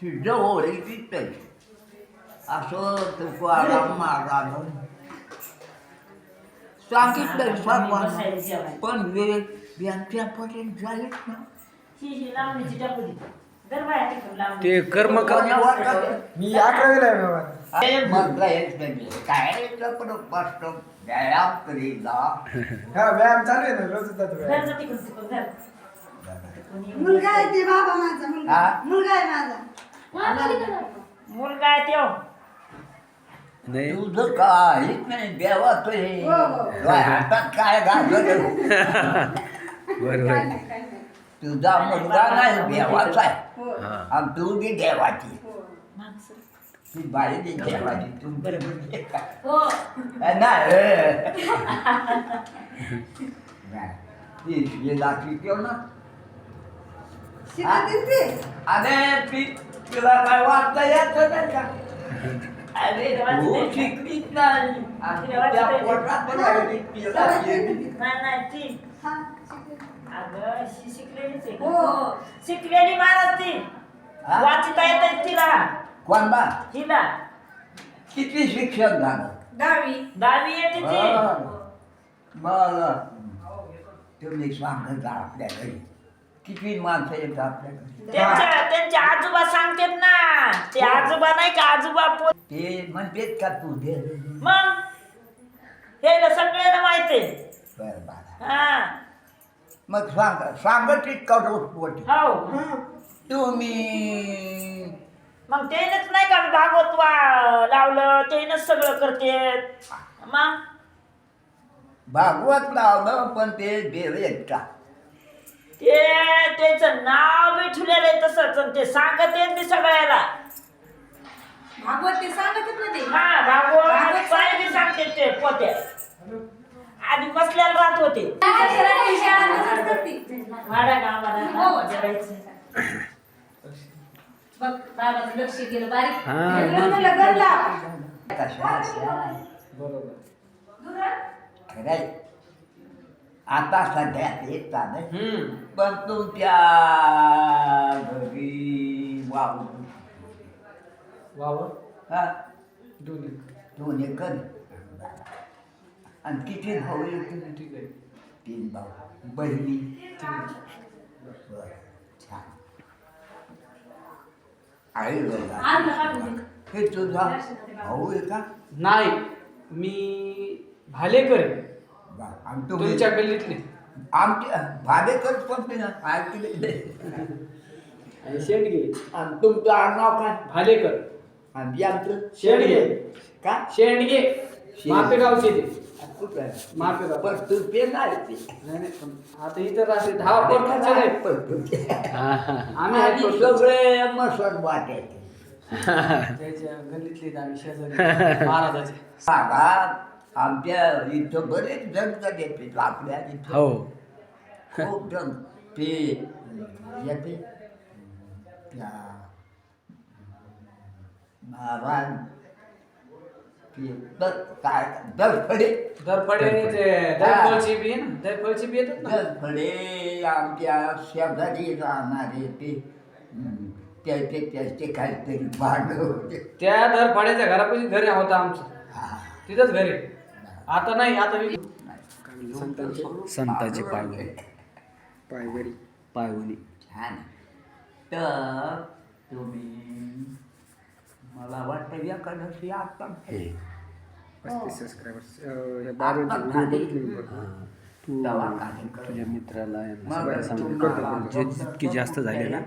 सिद्ध होईल तरी असं तुकाराम महाराज सांगितलं सर्वांना पण वेळ यांच्यापर्यंत जाईल ना ते कर्म का कोणी वाटत मी अकरावीला आहे बाबा अरे मग काय लपड बसतो व्यायाम करीला हा व्यायाम चालू आहे ना रोज जातो व्यायाम मुलगा आहे ते बाबा माझा मुलगा हा? मुलगा आहे माझा मुलगा आहे त्यो नाही. तुझं काहीच नाही देवाचं हे. हो. हातात काय बरोबर काय काय नाही. तुझा मुलगा नाही देवाचा आहे. हो, हा आणि तू बी देवाची. हो. ती बाई बी देवाची. तू बरोबर हो. नाही ना. अरे ती तुला काय वाचता येत नाही का? अरे तू शिकलीच नाही. आणि त्या पोटात राहिली तिला येईल. नाही नाही ती. हा, शिकत. अगं शी शिकलेलीच आहे हो. का? शिकलेली महाराज ती. हा? वाचता येत तिला. कोण बा? तिला किती शिक्षण झालं? दहावी. दहावी येते ती हा. मग तुम्ही सांगत जा आपल्या घरी. किती माणसं येतात आपल्या घरी? त्यांच्या त्यांचे आजोबा सांगतात ना ते आजोबा नाही का आजोबा पो- ते म्हणतेत का तू दे. मग? हे ना सगळ्यांना माहिती बरं हा. मग सांग सांगत इतका रोज पोटी? हो. तुम्ही मग त्यानेच नाही का भागवत वा लावलं त्यानेच सगळं करते. मग? भागवत लावलं पण ते देव एकटा ते त्याचं नाव बी ठेवलेलं आहे तसंच आणि ते सांगत आहेत मी सगळ्याला. भागवत ते सांगत ना ते? हा भागवत काय बी सांगते ते पोत्या. आधी बसल्याला राहत होते. शाळा नजर करते. वाडा गावाला हो. जगायचं. बघ बाबाचं लक्ष गेलं बारीक. हा लाव. बरोबर. खरंय आता सध्या ते चालय हम्म. पण तुमच्या घरी वाहून वावर? हा. दोन्ही दोन एकर. आणि किती भाऊ येतील ठीक आहे तीन भाऊ. बहिणी. बरं, छान. आई दे. हे तुझा भाऊ आहे का? नाही मी भालेकर आहे. तुमच्या गल्लीतले. आमचे भाडेकर पण ते ना? ऐकले आणि शेंडगे. आणि तुमचं आडनाव काय? भालेकर. आणि आमचं? शेंडगे. का? शेंडगे. मापेगावचे ते. कुठं आहे? मापेगाव पण तू ते नाही ते. नाही नाही पण आता इथं राहते. दहा नाही पण. हा हा आम्ही. सगळे वाटायचे. त्याच्या गल्लीतले आम्ही शेजारी. महाराजाचे भागात आमच्या इथं बरेच जण येते आपल्या इथं. हो. खूप जण ते येते महाराज काय दरफडे दरफळची बी दरफळची बी येतात ना? दरफडे आमच्या शेजारी राहणारे ते त्याचे त्याचे काहीतरी भांड होते. त्या दरफड्याच्या घरापाशी घरी होता आमचं. हा. तिथंच घरी. आता नाही आता मी संताची पायवणी पायगडी पायवणी छान. तर तुम्ही मला वाटतं एखादशी आता पस्तीस सबस्क्रायबर्स दवाखाने तुझ्या मित्राला जितकी जास्त झाले ना.